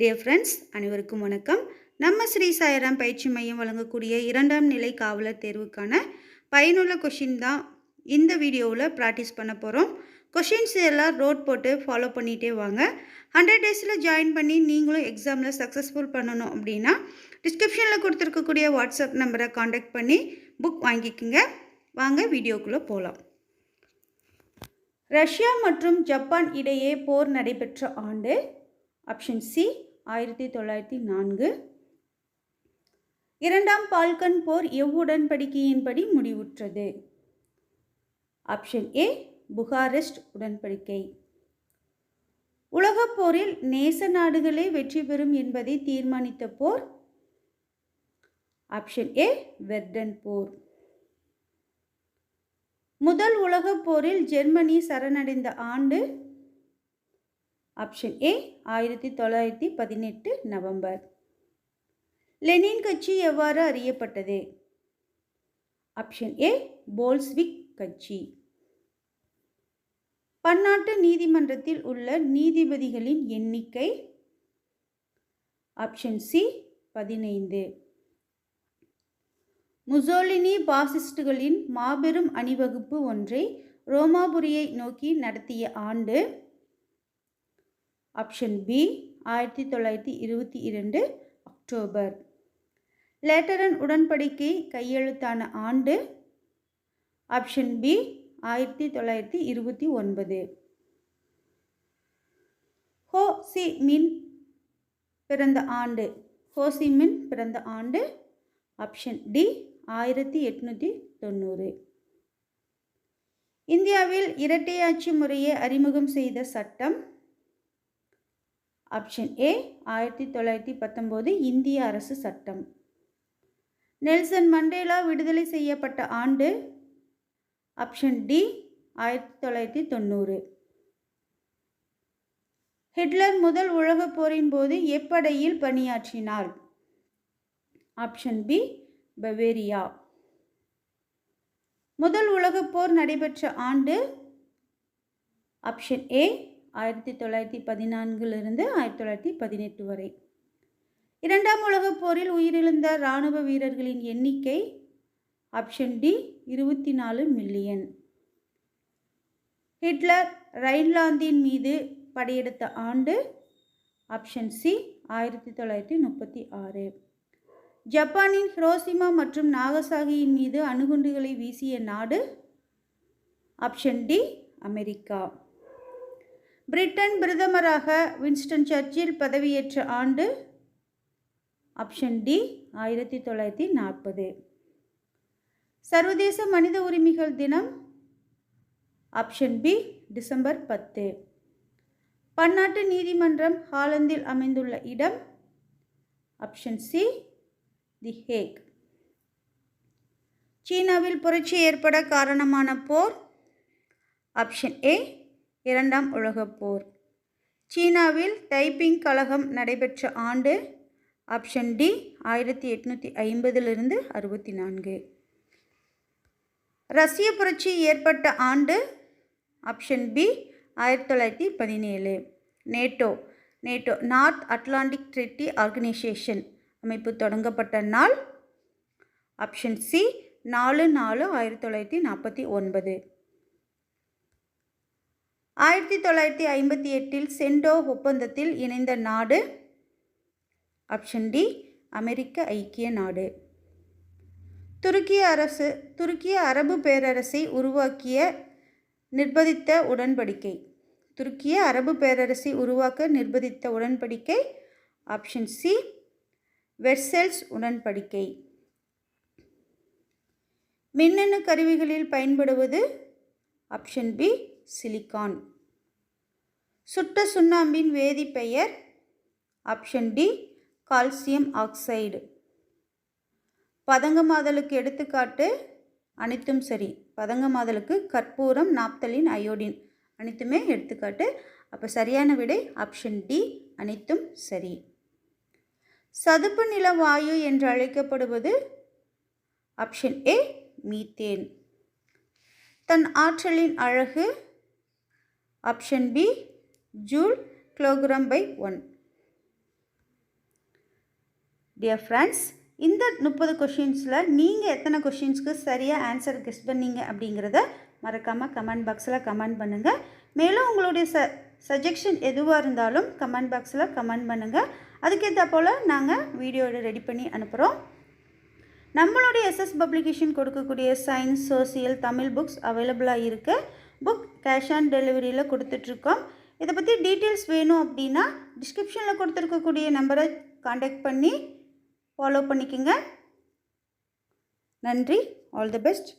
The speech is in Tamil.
டியர் ஃப்ரெண்ட்ஸ் அனைவருக்கும் வணக்கம். நம்ம ஸ்ரீ சாயராம் பயிற்சி மையம் வழங்கக்கூடிய இரண்டாம் நிலை காவலர் தேர்வுக்கான பயனுள்ள கொஷின் தான் இந்த வீடியோவில் ப்ராக்டிஸ் பண்ண போகிறோம் கொஷின்ஸ் எல்லாம் ரோட் போட்டு ஃபாலோ பண்ணிகிட்டே வாங்க. ஹண்ட்ரட் டேஸில் ஜாயின் பண்ணி நீங்களும் எக்ஸாமில் சக்ஸஸ்ஃபுல் பண்ணணும் அப்படின்னா டிஸ்கிரிப்ஷனில் கொடுத்துருக்கக்கூடிய வாட்ஸ்அப் நம்பரை காண்டாக்ட் பண்ணி புக் வாங்கிக்கோங்க. வாங்க வீடியோக்குள்ளே போகலாம் ரஷ்யா மற்றும் ஜப்பான் இடையே போர் நடைபெற்ற ஆண்டு ஆப்ஷன் சி ஆயிரத்தி தொள்ளாயிரத்தி நான்கு. இரண்டாம் பால்கன் போர் எவ்வுடன்படிக்கையின்படி முடிவுற்றது? ஆப்ஷன் ஏ புகாரெஸ்ட் உடன்படிக்கை. உலகப் போரில் நேச நாடுகளே வெற்றி பெறும் என்பதை தீர்மானித்த போர்? ஆப்ஷன் ஏ வெர்டன் போர். முதல் உலகப் போரில் ஜெர்மனி சரணடைந்த ஆண்டு ஆப்ஷன் ஏ ஆயிரத்தி தொள்ளாயிரத்தி பதினெட்டு நவம்பர். லெனின் கட்சி எவ்வாறு அறியப்பட்டது? ஆப்ஷன் ஏ போல்ஸ்விக் கட்சி. பன்னாட்டு நீதிமன்றத்தில் உள்ள நீதிபதிகளின் எண்ணிக்கை. ஆப்ஷன் சி பதினைந்து. முசோலினி பாசிஸ்டுகளின் மாபெரும் அணிவகுப்பு ஒன்றை ரோமாபுரியை நோக்கி நடத்திய ஆண்டு ஆப்ஷன் பி ஆயிரத்தி தொள்ளாயிரத்தி இருபத்தி இரண்டு அக்டோபர் லேட்டரன் உடன்படிக்கை கையெழுத்தான ஆண்டு. ஆப்ஷன் பி ஆயிரத்தி தொள்ளாயிரத்தி இருபத்தி ஒன்பது. ஹோ சி மின் பிறந்த ஆண்டு. ஹோசிமின் பிறந்த ஆண்டு. ஆப்ஷன் டி ஆயிரத்தி எட்நூற்றி தொண்ணூறு. இந்தியாவில் இரட்டையாட்சி முறையை அறிமுகம் செய்த சட்டம். ஆப்ஷன் ஏ ஆயிரத்தி தொள்ளாயிரத்தி பத்தொம்போது இந்திய அரசு சட்டம். நெல்சன் மண்டேலா விடுதலை செய்யப்பட்ட ஆண்டு. ஆப்ஷன் டி ஆயிரத்தி தொள்ளாயிரத்தி தொண்ணூறு. ஹிட்லர் முதல் உலகப் போரின் போது எப்படையில் பணியாற்றினார்? Option B Bavaria. முதல் உலகப் போர் நடைபெற்ற ஆண்டு. ஆப்ஷன் ஏ ஆயிரத்தி தொள்ளாயிரத்தி பதினான்கிலிருந்து ஆயிரத்தி தொள்ளாயிரத்தி பதினெட்டு வரை. இரண்டாம் உலகப் போரில் உயிரிழந்த இராணுவ வீரர்களின் எண்ணிக்கை ஆப்ஷன் டி இருபத்தி நாலு மில்லியன் ஹிட்லர் ரைன்லாந்தின் மீது படையெடுத்த ஆண்டு ஆப்ஷன் சி ஆயிரத்தி தொள்ளாயிரத்தி முப்பத்தி ஆறு. ஜப்பானின் ஹிரோசிமா மற்றும் நாகசாகியின் மீது அணுகுண்டுகளை வீசிய நாடு ஆப்ஷன் டி அமெரிக்கா. பிரிட்டன் பிரதமராக வின்ஸ்டன் சர்ச்சில் பதவியேற்ற ஆண்டு ஆப்ஷன் டி ஆயிரத்தி தொள்ளாயிரத்தி நாற்பது. சர்வதேச மனித உரிமைகள் தினம் ஆப்ஷன் பி டிசம்பர் பத்து. பன்னாட்டு நீதிமன்றம் ஹாலந்தில் அமைந்துள்ள இடம் ஆப்ஷன் சி தி ஹேக். சீனாவில் புரட்சி ஏற்பட காரணமான போர் ஆப்ஷன் ஏ இரண்டாம் உலகப் போர். சீனாவில் டைப்பிங் கழகம் நடைபெற்ற ஆண்டு ஆப்ஷன் டி ஆயிரத்தி எட்நூற்றி ஐம்பதிலிருந்து அறுபத்தி நான்கு ரஷ்ய புரட்சி ஏற்பட்ட ஆண்டு ஆப்ஷன் பி ஆயிரத்தி தொள்ளாயிரத்தி பதினேழு. NATO NATO North Atlantic treaty organisation அமைப்பு தொடங்கப்பட்ட நாள் ஆப்ஷன் சி நாலு நாலு ஆயிரத்தி தொள்ளாயிரத்தி நாற்பத்தி ஒன்பது. ஆயிரத்தி தொள்ளாயிரத்தி ஐம்பத்தி எட்டில் சென்டோ ஒப்பந்தத்தில் இணைந்த நாடு. ஆப்ஷன் டி அமெரிக்க ஐக்கிய நாடு. துருக்கிய அரசு துருக்கிய அரபு பேரரசை உருவாக்கிய நிர்பதித்த உடன்படிக்கை. துருக்கிய அரபு பேரரசை உருவாக்க நிர்பதித்த உடன்படிக்கை. ஆப்ஷன் சி வெர்செல்ஸ் உடன்படிக்கை. மின்னணு கருவிகளில் பயன்படுவது. Option B silicon. சுட்ட சுண்ணாம்பின் வேதிப்பெயர் ஆப்ஷன் டி கால்சியம் ஆக்சைடு. பதங்கமாதலுக்கு எடுத்துக்காட்டு அனைத்தும் சரி. பதங்கமாதலுக்கு கற்பூரம் நாப்தலின் அயோடின் அனைத்துமே எடுத்துக்காட்டு. அப்போ சரியான விடை ஆப்ஷன் டி அனைத்தும் சரி. சதுப்பு நில வாயு என்று அழைக்கப்படுவது ஆப்ஷன் ஏ மீத்தேன். தன் ஆற்றலின் அழகு option B joule kilogram by one dear friends இந்த முப்பது கொஷின்ஸில் நீங்கள் எத்தனை கொஷின்ஸ்க்கு சரியாக ஆன்சர் கெஸ் பண்ணீங்க அப்படிங்கிறத மறக்காமல் கமெண்ட் பாக்ஸில் கமெண்ட் பண்ணுங்கள் மேலும் உங்களுடைய ச சஜெக்ஷன் எதுவாக இருந்தாலும் கமெண்ட் பாக்ஸில் கமெண்ட் பண்ணுங்கள் அதுக்கேற்ற போல் நாங்கள் வீடியோவை ரெடி பண்ணி அனுப்புகிறோம் நம்மளுடைய எஸ்எஸ் பப்ளிகேஷன் கொடுக்கக்கூடிய சயின்ஸ் சோசியல் தமிழ் புக்ஸ் அவைலபிளாக இருக்குது புக் கேஷ் ஆன் டெலிவரியில் கொடுத்துட்ருக்கோம். இதை பற்றி டீட்டெயில்ஸ் வேணும் அப்படின்னா டிஸ்கிரிப்ஷனில் கொடுத்துருக்கக்கூடிய நம்பரை காண்டாக்ட் பண்ணி ஃபாலோ பண்ணிக்கோங்க. நன்றி. All the best